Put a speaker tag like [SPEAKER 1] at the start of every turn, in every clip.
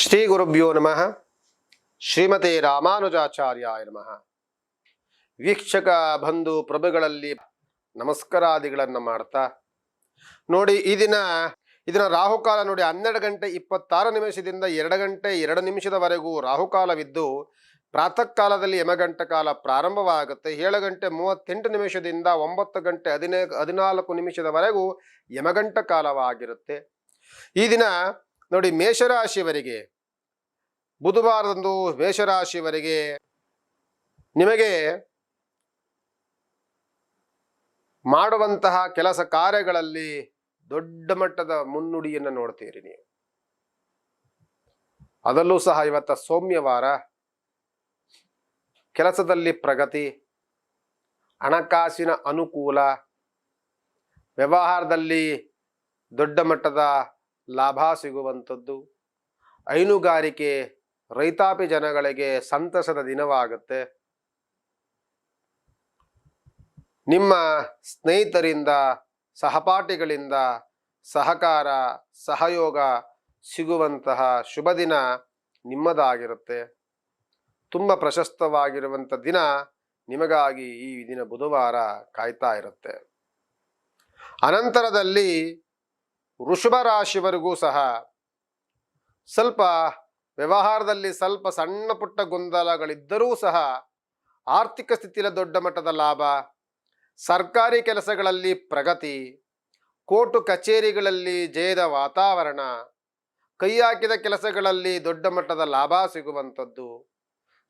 [SPEAKER 1] ಶ್ರೀ ಗುರುಭ್ಯೋ ನಮಃ. ಶ್ರೀಮತಿ ರಾಮಾನುಜಾಚಾರ್ಯಾಯ ನಮಃ. ವೀಕ್ಷಕ ಬಂಧು ಪ್ರಭುಗಳಲ್ಲಿ ನಮಸ್ಕಾರಾದಿಗಳನ್ನು ಮಾಡ್ತಾ, ನೋಡಿ ಈ ದಿನ ಇದನ್ನ ರಾಹುಕಾಲ ನೋಡಿ ಹನ್ನೆರಡು ಗಂಟೆ ಇಪ್ಪತ್ತಾರು ನಿಮಿಷದಿಂದ ಎರಡು ಗಂಟೆ ಎರಡು ನಿಮಿಷದವರೆಗೂ ರಾಹುಕಾಲವಿದ್ದು ಪ್ರಾತಃ ಕಾಲದಲ್ಲಿ ಯಮಗಂಟ ಕಾಲ ಪ್ರಾರಂಭವಾಗುತ್ತೆ. ಏಳು ಗಂಟೆ ಮೂವತ್ತೆಂಟು ನಿಮಿಷದಿಂದ ಒಂಬತ್ತು ಗಂಟೆ ಹದಿನೈದು ಹದಿನಾಲ್ಕು ನಿಮಿಷದವರೆಗೂ ಯಮಗಂಟ ಕಾಲವಾಗಿರುತ್ತೆ ಈ ದಿನ ನೋಡಿ, ಮೇಷರಾಶಿಯವರಿಗೆ, ಬುಧವಾರದಂದು ಮೇಷರಾಶಿಯವರಿಗೆ ನಿಮಗೆ ಮಾಡುವಂತಹ ಕೆಲಸ ಕಾರ್ಯಗಳಲ್ಲಿ ದೊಡ್ಡ ಮಟ್ಟದ ಮುನ್ನುಡಿಯನ್ನು ನೋಡ್ತೀರಿ ನೀವು. ಅದಲ್ಲೂ ಸಹ ಇವತ್ತ ಸೌಮ್ಯವಾರ, ಕೆಲಸದಲ್ಲಿ ಪ್ರಗತಿ, ಹಣಕಾಸಿನ ಅನುಕೂಲ, ವ್ಯವಹಾರದಲ್ಲಿ ದೊಡ್ಡ ಮಟ್ಟದ ಲಾಭ ಸಿಗುವಂಥದ್ದು. ಹೈನುಗಾರಿಕೆ ರೈತಾಪಿ ಜನಗಳಿಗೆ ಸಂತಸದ ದಿನವಾಗುತ್ತೆ. ನಿಮ್ಮ ಸ್ನೇಹಿತರಿಂದ, ಸಹಪಾಠಿಗಳಿಂದ ಸಹಕಾರ, ಸಹಯೋಗ ಸಿಗುವಂತಹ ಶುಭ ದಿನ ನಿಮ್ಮದಾಗಿರುತ್ತೆ. ತುಂಬ ಪ್ರಶಸ್ತವಾಗಿರುವಂಥ ದಿನ ನಿಮಗಾಗಿ ಈ ದಿನ ಬುಧವಾರ ಕಾಯ್ತಾ ಇರುತ್ತೆ. ಅನಂತರದಲ್ಲಿ ವೃಷಭ ರಾಶಿವರೆಗೂ ಸಹ ಸ್ವಲ್ಪ ವ್ಯವಹಾರದಲ್ಲಿ ಸ್ವಲ್ಪ ಸಣ್ಣ ಪುಟ್ಟ ಗೊಂದಲಗಳಿದ್ದರೂ ಸಹ ಆರ್ಥಿಕ ಸ್ಥಿತಿಯಲ್ಲಿ ದೊಡ್ಡ ಮಟ್ಟದ ಲಾಭ, ಸರ್ಕಾರಿ ಕೆಲಸಗಳಲ್ಲಿ ಪ್ರಗತಿ, ಕೋರ್ಟು ಕಚೇರಿಗಳಲ್ಲಿ ಜಯದ ವಾತಾವರಣ, ಕೈ ಹಾಕಿದ ಕೆಲಸಗಳಲ್ಲಿ ದೊಡ್ಡ ಮಟ್ಟದ ಲಾಭ ಸಿಗುವಂಥದ್ದು.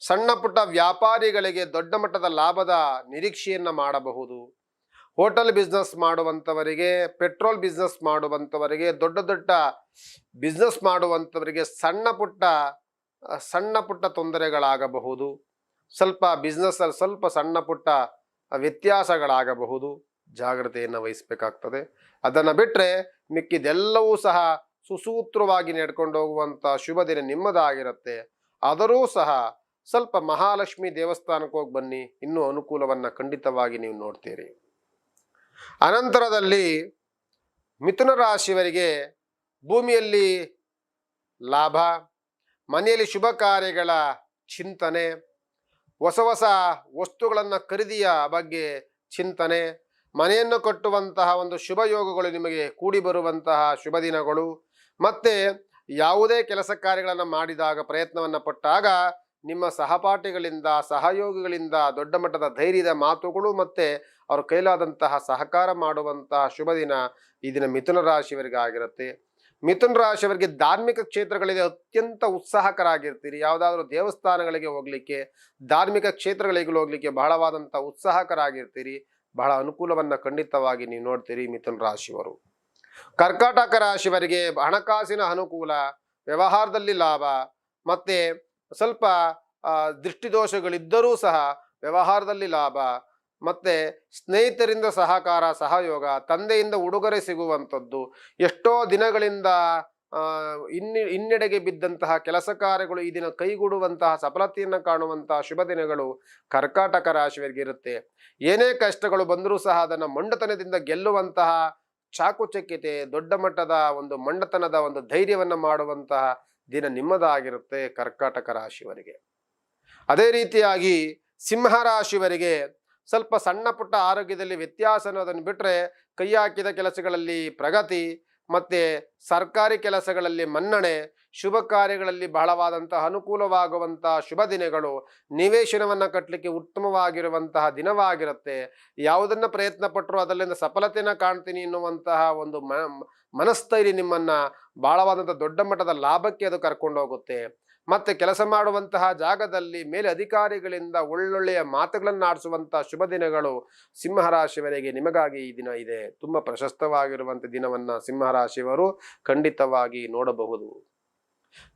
[SPEAKER 1] ಸಣ್ಣ ಪುಟ್ಟ ವ್ಯಾಪಾರಿಗಳಿಗೆ ದೊಡ್ಡ ಮಟ್ಟದ ಲಾಭದ ನಿರೀಕ್ಷೆಯನ್ನು ಮಾಡಬಹುದು. ಹೋಟೆಲ್ ಬಿಸ್ನೆಸ್ ಮಾಡುವಂಥವರಿಗೆ ಪೆಟ್ರೋಲ್ ಬಿಸ್ನೆಸ್ ಮಾಡುವಂಥವರಿಗೆ ದೊಡ್ಡ ದೊಡ್ಡ ಬಿಸ್ನೆಸ್ ಮಾಡುವಂಥವರಿಗೆ ಸಣ್ಣ ಪುಟ್ಟ ಸಣ್ಣ ಪುಟ್ಟ ತೊಂದರೆಗಳಾಗಬಹುದು. ಸ್ವಲ್ಪ ಬಿಸ್ನೆಸ್ಸಲ್ಲಿ ಸ್ವಲ್ಪ ಸಣ್ಣ ಪುಟ್ಟ ವ್ಯತ್ಯಾಸಗಳಾಗಬಹುದು. ಜಾಗ್ರತೆಯನ್ನು ವಹಿಸಬೇಕಾಗ್ತದೆ. ಅದನ್ನು ಬಿಟ್ಟರೆ ಮಿಕ್ಕಿದೆಲ್ಲವೂ ಸಹ ಸುಸೂತ್ರವಾಗಿ ನಡ್ಕೊಂಡು ಹೋಗುವಂಥ ಶುಭ ದಿನ ನಿಮ್ಮದಾಗಿರುತ್ತೆ. ಆದರೂ ಸಹ ಸ್ವಲ್ಪ ಮಹಾಲಕ್ಷ್ಮಿ ದೇವಸ್ಥಾನಕ್ಕೆ ಹೋಗಿ ಬನ್ನಿ. ಇನ್ನೂ ಅನುಕೂಲವನ್ನು ಖಂಡಿತವಾಗಿ ನೀವು ನೋಡ್ತೀರಿ. ಅನಂತರದಲ್ಲಿ ಮಿಥುನ ರಾಶಿಯವರಿಗೆ ಭೂಮಿಯಲ್ಲಿ ಲಾಭ, ಮನೆಯಲ್ಲಿ ಶುಭ ಕಾರ್ಯಗಳ ಚಿಂತನೆ, ಹೊಸ ಹೊಸ ವಸ್ತುಗಳನ್ನು ಖರೀದಿಯ ಬಗ್ಗೆ ಚಿಂತನೆ, ಮನೆಯನ್ನು ಕಟ್ಟುವಂತಹ ಒಂದು ಶುಭ ಯೋಗಗಳು ನಿಮಗೆ ಕೂಡಿ ಬರುವಂತಹ ಶುಭ ದಿನಗಳು, ಮತ್ತು ಯಾವುದೇ ಕೆಲಸ ಕಾರ್ಯಗಳನ್ನು ಮಾಡಿದಾಗ ಪ್ರಯತ್ನವನ್ನು ಪಟ್ಟಾಗ ನಿಮ್ಮ ಸಹಪಾಠಿಗಳಿಂದ, ಸಹಯೋಗಿಗಳಿಂದ, ದೊಡ್ಡ ಮಟ್ಟದ ಧೈರ್ಯದ ಮಾತುಗಳು ಮತ್ತು ಅವ್ರ ಕೈಲಾದಂತಹ ಸಹಕಾರ ಮಾಡುವಂತಹ ಶುಭ ದಿನ ಈ ದಿನ ಮಿಥುನ ರಾಶಿಯವರಿಗೆ ಆಗಿರುತ್ತೆ. ಮಿಥುನ ರಾಶಿಯವರಿಗೆ ಧಾರ್ಮಿಕ ಕ್ಷೇತ್ರಗಳಿಗೆ ಅತ್ಯಂತ ಉತ್ಸಾಹಕರಾಗಿರ್ತೀರಿ. ಯಾವುದಾದ್ರೂ ದೇವಸ್ಥಾನಗಳಿಗೆ ಹೋಗ್ಲಿಕ್ಕೆ, ಧಾರ್ಮಿಕ ಕ್ಷೇತ್ರಗಳಿಗೆ ಹೋಗ್ಲಿಕ್ಕೆ ಬಹಳವಾದಂಥ ಉತ್ಸಾಹಕರಾಗಿರ್ತೀರಿ. ಬಹಳ ಅನುಕೂಲವನ್ನು ಖಂಡಿತವಾಗಿ ನೀವು ನೋಡ್ತೀರಿ ಮಿಥುನ ರಾಶಿಯವರು. ಕರ್ಕಾಟಕ ರಾಶಿಯವರಿಗೆ ಹಣಕಾಸಿನ ಅನುಕೂಲ, ವ್ಯವಹಾರದಲ್ಲಿ ಲಾಭ, ಮತ್ತೆ ಸ್ವಲ್ಪ ದೃಷ್ಟಿದೋಷಗಳಿದ್ದರೂ ಸಹ ವ್ಯವಹಾರದಲ್ಲಿ ಲಾಭ, ಮತ್ತು ಸ್ನೇಹಿತರಿಂದ ಸಹಕಾರ, ಸಹಯೋಗ, ತಂದೆಯಿಂದ ಉಡುಗೊರೆ ಸಿಗುವಂಥದ್ದು, ಎಷ್ಟೋ ದಿನಗಳಿಂದ ಇನ್ನಿ ಹಿನ್ನಡೆಗೆ ಬಿದ್ದಂತಹ ಕೆಲಸ ಕಾರ್ಯಗಳು ಈ ದಿನ ಕೈಗೂಡುವಂತಹ ಸಫಲತೆಯನ್ನು ಕಾಣುವಂತಹ ಶುಭ ದಿನಗಳು ಕರ್ಕಾಟಕ ರಾಶಿಯವರಿಗೆ ಇರುತ್ತೆ. ಏನೇ ಕಷ್ಟಗಳು ಬಂದರೂ ಸಹ ಅದನ್ನು ಮಂಡತನದಿಂದ ಗೆಲ್ಲುವಂತಹ ಚಾಕುಚಕ್ಯತೆ, ದೊಡ್ಡ ಮಟ್ಟದ ಒಂದು ಮಂಡತನದ ಒಂದು ಧೈರ್ಯವನ್ನು ಮಾಡುವಂತಹ ದಿನ ನಿಮ್ಮದಾಗಿರುತ್ತೆ ಕರ್ಕಾಟಕ ರಾಶಿಯವರಿಗೆ. ಅದೇ ರೀತಿಯಾಗಿ ಸಿಂಹ ರಾಶಿವರಿಗೆ ಸ್ವಲ್ಪ ಸಣ್ಣ ಪುಟ್ಟ ಆರೋಗ್ಯದಲ್ಲಿ ವ್ಯತ್ಯಾಸ ಅನ್ನೋದನ್ನು ಬಿಟ್ಟರೆ ಕೈ ಹಾಕಿದ ಕೆಲಸಗಳಲ್ಲಿ ಪ್ರಗತಿ, ಮತ್ತು ಸರ್ಕಾರಿ ಕೆಲಸಗಳಲ್ಲಿ ಮನ್ನಣೆ ಶುಭ ಕಾರ್ಯಗಳಲ್ಲಿ ಬಹಳವಾದಂತಹ ಅನುಕೂಲವಾಗುವಂತಹ ಶುಭ ದಿನಗಳು, ನಿವೇಶನವನ್ನು ಕಟ್ಟಲಿಕ್ಕೆ ಉತ್ತಮವಾಗಿರುವಂತಹ ದಿನವಾಗಿರುತ್ತೆ. ಯಾವುದನ್ನು ಪ್ರಯತ್ನ ಪಟ್ಟರು ಅದರಿಂದ ಸಫಲತೆನ ಕಾಣ್ತೀನಿ ಎನ್ನುವಂತಹ ಒಂದು ಮನಸ್ಥೈರ್ಯ ನಿಮ್ಮನ್ನ ಬಹಳವಾದಂಥ ದೊಡ್ಡ ಮಟ್ಟದ ಲಾಭಕ್ಕೆ ಅದು ಕರ್ಕೊಂಡೋಗುತ್ತೆ ಮತ್ತೆ ಕೆಲಸ ಮಾಡುವಂತಹ ಜಾಗದಲ್ಲಿ ಮೇಲೆ ಅಧಿಕಾರಿಗಳಿಂದ ಒಳ್ಳೊಳ್ಳೆಯ ಮಾತುಗಳನ್ನು ಆಡಿಸುವಂತಹ ಶುಭ ದಿನಗಳು ಸಿಂಹರಾಶಿಯವರಿಗೆ ನಿಮಗಾಗಿ ಈ ದಿನ ಇದೆ. ತುಂಬಾ ಪ್ರಶಸ್ತವಾಗಿರುವಂಥ ದಿನವನ್ನ ಸಿಂಹರಾಶಿಯವರು ಖಂಡಿತವಾಗಿ ನೋಡಬಹುದು.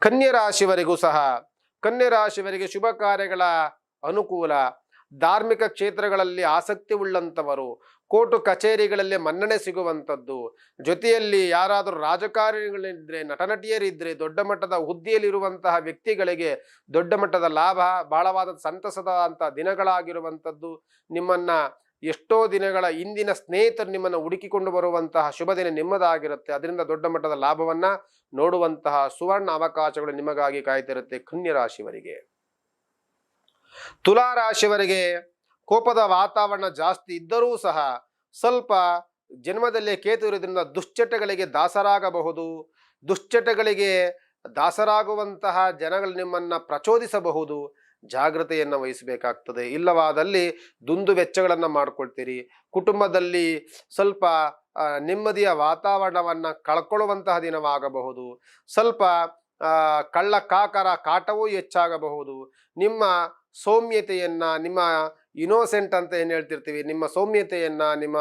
[SPEAKER 1] ಕನ್ಯಾ ರಾಶಿಯವರಿಗೂ ಸಹ ಕನ್ಯರಾಶಿವರಿಗೆ ಶುಭ ಕಾರ್ಯಗಳ ಅನುಕೂಲ. ಧಾರ್ಮಿಕ ಕ್ಷೇತ್ರಗಳಲ್ಲಿ ಆಸಕ್ತಿ ಉಳ್ಳಂಥವರು, ಕೋರ್ಟು ಕಚೇರಿಗಳಲ್ಲಿ ಮನ್ನಣೆ ಸಿಗುವಂಥದ್ದು, ಜೊತೆಯಲ್ಲಿ ಯಾರಾದರೂ ರಾಜಕಾರಣಿಗಳಿದ್ರೆ ನಟನಟಿಯರಿದ್ದರೆ ದೊಡ್ಡ ಮಟ್ಟದ ಹುದ್ದೆಯಲ್ಲಿರುವಂತಹ ವ್ಯಕ್ತಿಗಳಿಗೆ ದೊಡ್ಡ ಮಟ್ಟದ ಲಾಭ ಬಹಳವಾದ ಸಂತಸದ ಅಂತ ದಿನಗಳಾಗಿರುವಂಥದ್ದು. ನಿಮ್ಮನ್ನ ಎಷ್ಟೋ ದಿನಗಳ ಇಂದಿನ ಸ್ನೇಹಿತರು ನಿಮ್ಮನ್ನು ಹುಡುಕಿಕೊಂಡು ಬರುವಂತಹ ಶುಭ ದಿನ ನಿಮ್ಮದಾಗಿರುತ್ತೆ. ಅದರಿಂದ ದೊಡ್ಡ ಮಟ್ಟದ ಲಾಭವನ್ನ ನೋಡುವಂತಹ ಸುವರ್ಣ ಅವಕಾಶಗಳು ನಿಮಗಾಗಿ ಕಾಯ್ತಿರುತ್ತೆ ಕನ್ಯ ರಾಶಿವರಿಗೆ ತುಲಾ ರಾಶಿವರಿಗೆ ಕೋಪದ ವಾತಾವರಣ ಜಾಸ್ತಿ ಇದ್ದರೂ ಸಹ ಸ್ವಲ್ಪ ಜನ್ಮದಲ್ಲೇ ಕೇತು ಇರೋದ್ರಿಂದ ದುಶ್ಚಟಗಳಿಗೆ ದಾಸರಾಗಬಹುದು. ದುಶ್ಚಟಗಳಿಗೆ ದಾಸರಾಗುವಂತಹ ಜನಗಳು ನಿಮ್ಮನ್ನ ಪ್ರಚೋದಿಸಬಹುದು. ಜಾಗ್ರತೆಯನ್ನು ವಹಿಸಬೇಕಾಗ್ತದೆ. ಇಲ್ಲವಾದಲ್ಲಿ ದುಂದು ವೆಚ್ಚಗಳನ್ನು ಮಾಡ್ಕೊಳ್ತೀರಿ. ಕುಟುಂಬದಲ್ಲಿ ಸ್ವಲ್ಪ ನೆಮ್ಮದಿಯ ವಾತಾವರಣವನ್ನು ಕಳ್ಕೊಳ್ಳುವಂತಹ ದಿನವಾಗಬಹುದು. ಸ್ವಲ್ಪ ಕಳ್ಳ ಕಾಕರ ಕಾಟವೂ ಹೆಚ್ಚಾಗಬಹುದು. ನಿಮ್ಮ ಸೌಮ್ಯತೆಯನ್ನು, ನಿಮ್ಮ ಇನೋಸೆಂಟ್ ಅಂತ ಏನು ಹೇಳ್ತಿರ್ತೀವಿ? ನಿಮ್ಮ ಸೌಮ್ಯತೆಯನ್ನು, ನಿಮ್ಮ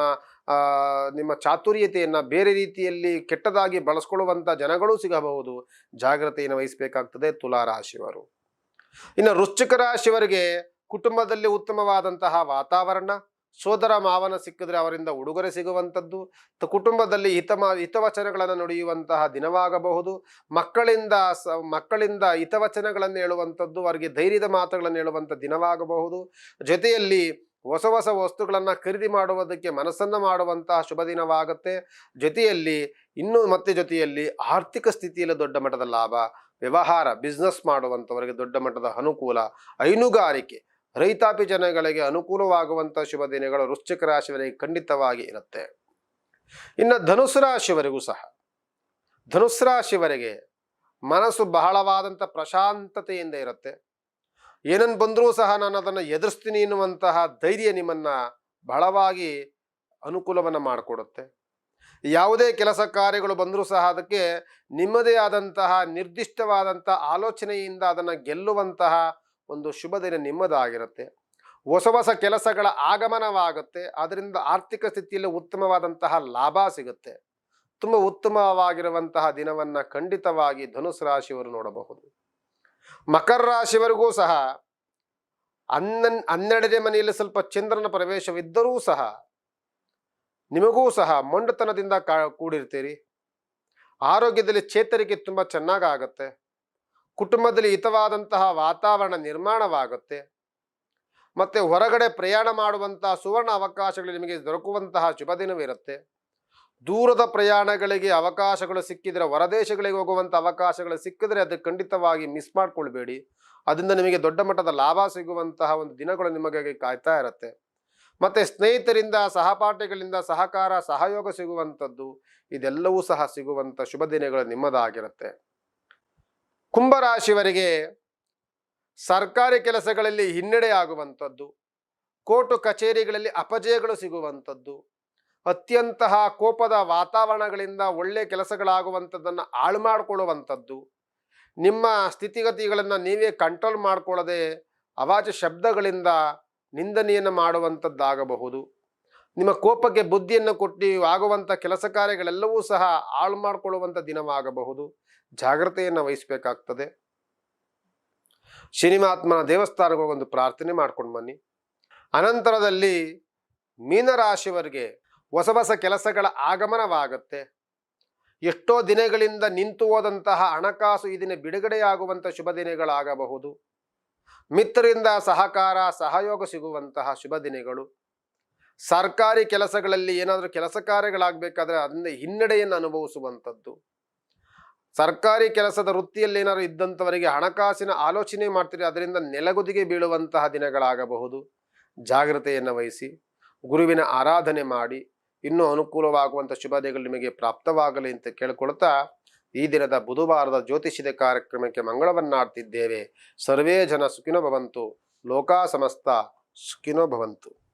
[SPEAKER 1] ನಿಮ್ಮ ಚಾತುರ್ಯತೆಯನ್ನು ಬೇರೆ ರೀತಿಯಲ್ಲಿ ಕೆಟ್ಟದಾಗಿ ಬಳಸ್ಕೊಳ್ಳುವಂಥ ಜನಗಳು ಸಿಗಬಹುದು. ಜಾಗ್ರತೆಯನ್ನು ವಹಿಸಬೇಕಾಗ್ತದೆ. ತುಲಾ ರಾಶಿಯವರು ಇನ್ನು ವೃಶ್ಚಿಕ ರಾಶಿಯವರಿಗೆ ಕುಟುಂಬದಲ್ಲಿ ಉತ್ತಮವಾದಂತಹ ವಾತಾವರಣ, ಸೋದರ ಮಾವನ ಸಿಕ್ಕಿದ್ರೆ ಅವರಿಂದ ಉಡುಗೊರೆ ಸಿಗುವಂಥದ್ದು ಕುಟುಂಬದಲ್ಲಿ ಹಿತಮ ಹಿತವಚನಗಳನ್ನು ನುಡಿಯುವಂತಹ ದಿನವಾಗಬಹುದು, ಮಕ್ಕಳಿಂದ ಮಕ್ಕಳಿಂದ ಹಿತವಚನಗಳನ್ನು ಹೇಳುವಂಥದ್ದು, ಅವರಿಗೆ ಧೈರ್ಯದ ಮಾತುಗಳನ್ನು ಹೇಳುವಂಥ ದಿನವಾಗಬಹುದು. ಜೊತೆಯಲ್ಲಿ ಹೊಸ ಹೊಸ ವಸ್ತುಗಳನ್ನು ಖರೀದಿ ಮಾಡುವುದಕ್ಕೆ ಮನಸ್ಸನ್ನು ಮಾಡುವಂತಹ ಶುಭ ದಿನವಾಗುತ್ತೆ. ಜೊತೆಯಲ್ಲಿ ಇನ್ನೂ ಮತ್ತೆ ಜೊತೆಯಲ್ಲಿ ಆರ್ಥಿಕ ಸ್ಥಿತಿಯಲ್ಲಿ ದೊಡ್ಡ ಮಟ್ಟದ ಲಾಭ ವ್ಯವಹಾರ ಬಿಸ್ನೆಸ್ ಮಾಡುವಂಥವರಿಗೆ ದೊಡ್ಡ ಮಟ್ಟದ ಅನುಕೂಲ, ಹೈನುಗಾರಿಕೆ, ರೈತಾಪಿ ಜನಗಳಿಗೆ ಅನುಕೂಲವಾಗುವಂಥ ಶುಭ ದಿನಗಳು ವೃಶ್ಚಿಕ ರಾಶಿಯವರಿಗೆ ಖಂಡಿತವಾಗಿ ಇರುತ್ತೆ. ಇನ್ನು ಧನುಸು ರಾಶಿಯವರೆಗೂ ಸಹ, ಧನುಸು ರಾಶಿಯವರಿಗೆ ಮನಸ್ಸು ಬಹಳವಾದಂಥ ಪ್ರಶಾಂತತೆಯಿಂದ ಇರುತ್ತೆ. ಏನನ್ನು ಬಂದರೂ ಸಹ ನಾನು ಅದನ್ನು ಎದುರಿಸ್ತೀನಿ ಎನ್ನುವಂತಹ ಧೈರ್ಯ ನಿಮ್ಮನ್ನ ಬಹಳವಾಗಿ ಅನುಕೂಲವನ್ನು ಮಾಡಿಕೊಡುತ್ತೆ. ಯಾವುದೇ ಕೆಲಸ ಕಾರ್ಯಗಳು ಬಂದರೂ ಸಹ ಅದಕ್ಕೆ ನಿಮ್ಮದೇ ಆದಂತಹ ನಿರ್ದಿಷ್ಟವಾದಂಥ ಆಲೋಚನೆಯಿಂದ ಅದನ್ನು ಗೆಲ್ಲುವಂತಹ ಒಂದು ಶುಭ ದಿನ ನಿಮ್ಮದಾಗಿರುತ್ತೆ. ಹೊಸ ಹೊಸ ಕೆಲಸಗಳ ಆಗಮನವಾಗುತ್ತೆ. ಅದರಿಂದ ಆರ್ಥಿಕ ಸ್ಥಿತಿಯಲ್ಲಿ ಉತ್ತಮವಾದಂತಹ ಲಾಭ ಸಿಗುತ್ತೆ. ತುಂಬ ಉತ್ತಮವಾಗಿರುವಂತಹ ದಿನವನ್ನು ಖಂಡಿತವಾಗಿ ಧನುಸ್ ರಾಶಿಯವರು ನೋಡಬಹುದು. ಮಕರ ರಾಶಿವರೆಗೂ ಸಹ ಹನ್ನನ್ ಹನ್ನೆರಡನೇ ಮನೆಯಲ್ಲಿ ಸ್ವಲ್ಪ ಚಂದ್ರನ ಪ್ರವೇಶವಿದ್ದರೂ ಸಹ ನಿಮಗೂ ಸಹ ಮೊಂಡತನದಿಂದ ಕಾ, ಕೂಡಿರ್ತೀರಿ. ಆರೋಗ್ಯದಲ್ಲಿ ಚೇತರಿಕೆ ತುಂಬ ಚೆನ್ನಾಗಾಗತ್ತೆ. ಕುಟುಂಬದಲ್ಲಿ ಹಿತವಾದಂತಹ ವಾತಾವರಣ ನಿರ್ಮಾಣವಾಗುತ್ತೆ. ಮತ್ತೆ ಹೊರಗಡೆ ಪ್ರಯಾಣ ಮಾಡುವಂತಹ ಸುವರ್ಣ ಅವಕಾಶಗಳು ನಿಮಗೆ ದೊರಕುವಂತಹ ಶುಭ ದಿನವಿರುತ್ತೆ. ದೂರದ ಪ್ರಯಾಣಗಳಿಗೆ ಅವಕಾಶಗಳು ಸಿಕ್ಕಿದರೆ, ಹೊರದೇಶಗಳಿಗೆ ಹೋಗುವಂಥ ಅವಕಾಶಗಳು ಸಿಕ್ಕಿದರೆ ಅದು ಖಂಡಿತವಾಗಿ ಮಿಸ್ ಮಾಡಿಕೊಳ್ಬೇಡಿ. ಅದರಿಂದ ನಿಮಗೆ ದೊಡ್ಡ ಮಟ್ಟದ ಲಾಭ ಸಿಗುವಂತಹ ಒಂದು ದಿನಗಳು ನಿಮಗೆ ಕಾಯ್ತಾ ಇರುತ್ತೆ. ಮತ್ತೆ ಸ್ನೇಹಿತರಿಂದ, ಸಹಪಾಠಿಗಳಿಂದ ಸಹಕಾರ, ಸಹಯೋಗ ಸಿಗುವಂಥದ್ದು, ಇದೆಲ್ಲವೂ ಸಹ ಸಿಗುವಂಥ ಶುಭ ದಿನಗಳು ನಿಮ್ಮದಾಗಿರುತ್ತೆ. ಕುಂಭರಾಶಿಯವರಿಗೆ ಸರ್ಕಾರಿ ಕೆಲಸಗಳಲ್ಲಿ ಹಿನ್ನಡೆ ಆಗುವಂಥದ್ದು, ಕೋರ್ಟು ಕಚೇರಿಗಳಲ್ಲಿ ಅಪಜಯಗಳು ಸಿಗುವಂಥದ್ದು ಅತ್ಯಂತಹ ಕೋಪದ ವಾತಾವರಣಗಳಿಂದ ಒಳ್ಳೆ ಕೆಲಸಗಳಾಗುವಂಥದ್ದನ್ನು ಹಾಳು ಮಾಡಿಕೊಳ್ಳುವಂಥದ್ದು ನಿಮ್ಮ ಸ್ಥಿತಿಗತಿಗಳನ್ನು ನೀವೇ ಕಂಟ್ರೋಲ್ ಮಾಡಿಕೊಳ್ಳದೆ ಅವಾಚ ಶಬ್ದಗಳಿಂದ ನಿಂದನೆಯನ್ನು ಮಾಡುವಂಥದ್ದಾಗಬಹುದು. ನಿಮ್ಮ ಕೋಪಕ್ಕೆ ಬುದ್ಧಿಯನ್ನು ಕೊಟ್ಟು ಆಗುವಂಥ ಕೆಲಸ ಕಾರ್ಯಗಳೆಲ್ಲವೂ ಸಹ ಹಾಳು ಮಾಡಿಕೊಳ್ಳುವಂಥ ದಿನವಾಗಬಹುದು. ಜಾಗ್ರತೆಯನ್ನು ವಹಿಸಬೇಕಾಗ್ತದೆ. ಶ್ರೀನಿವಾತ್ಮನ ದೇವಸ್ಥಾನಕ್ಕೆ ಹೋಗೊಂದು ಪ್ರಾರ್ಥನೆ ಮಾಡ್ಕೊಂಡು ಬನ್ನಿ. ಅನಂತರದಲ್ಲಿ ಮೀನರಾಶಿಯವರಿಗೆ ಹೊಸ ಹೊಸ ಕೆಲಸಗಳ ಆಗಮನವಾಗುತ್ತೆ. ಎಷ್ಟೋ ದಿನಗಳಿಂದ ನಿಂತು ಹೋದಂತಹ ಹಣಕಾಸು ಈ ದಿನ ಬಿಡುಗಡೆಯಾಗುವಂಥ ಶುಭ ದಿನಗಳಾಗಬಹುದು. ಮಿತ್ರರಿಂದ ಸಹಕಾರ, ಸಹಯೋಗ ಸಿಗುವಂತಹ ಶುಭ ದಿನಗಳು. ಸರ್ಕಾರಿ ಕೆಲಸಗಳಲ್ಲಿ ಏನಾದರೂ ಕೆಲಸ ಕಾರ್ಯಗಳಾಗಬೇಕಾದ್ರೆ ಅದನ್ನ ಹಿನ್ನಡೆಯನ್ನು ಅನುಭವಿಸುವಂಥದ್ದು. ಸರ್ಕಾರಿ ಕೆಲಸದ ವೃತ್ತಿಯಲ್ಲಿ ಏನಾದ್ರು ಇದ್ದಂಥವರಿಗೆ ಹಣಕಾಸಿನ ಆಲೋಚನೆ ಮಾಡ್ತೀರಿ, ಅದರಿಂದ ನೆಲಗುದಿಗೆ ಬೀಳುವಂತಹ ದಿನಗಳಾಗಬಹುದು. ಜಾಗ್ರತೆಯನ್ನು ವಹಿಸಿ, ಗುರುವಿನ ಆರಾಧನೆ ಮಾಡಿ, ಇನ್ನೂ ಅನುಕೂಲವಾಗುವಂಥ ಶುಭ ನಿಮಗೆ ಪ್ರಾಪ್ತವಾಗಲಿ ಅಂತ ಕೇಳಿಕೊಳ್ತಾ ಈ ದಿನದ ಬುಧವಾರದ ಜ್ಯೋತಿಷದ ಕಾರ್ಯಕ್ರಮಕ್ಕೆ ಮಂಗಳವನ್ನಾಡ್ತಿದ್ದೇವೆ. ಸರ್ವೇ ಜನ ಸುಖಿನೋ ಭವಂತು. ಲೋಕಾ ಸಮಸ್ತ ಸುಖಿನೋ ಭವಂತು.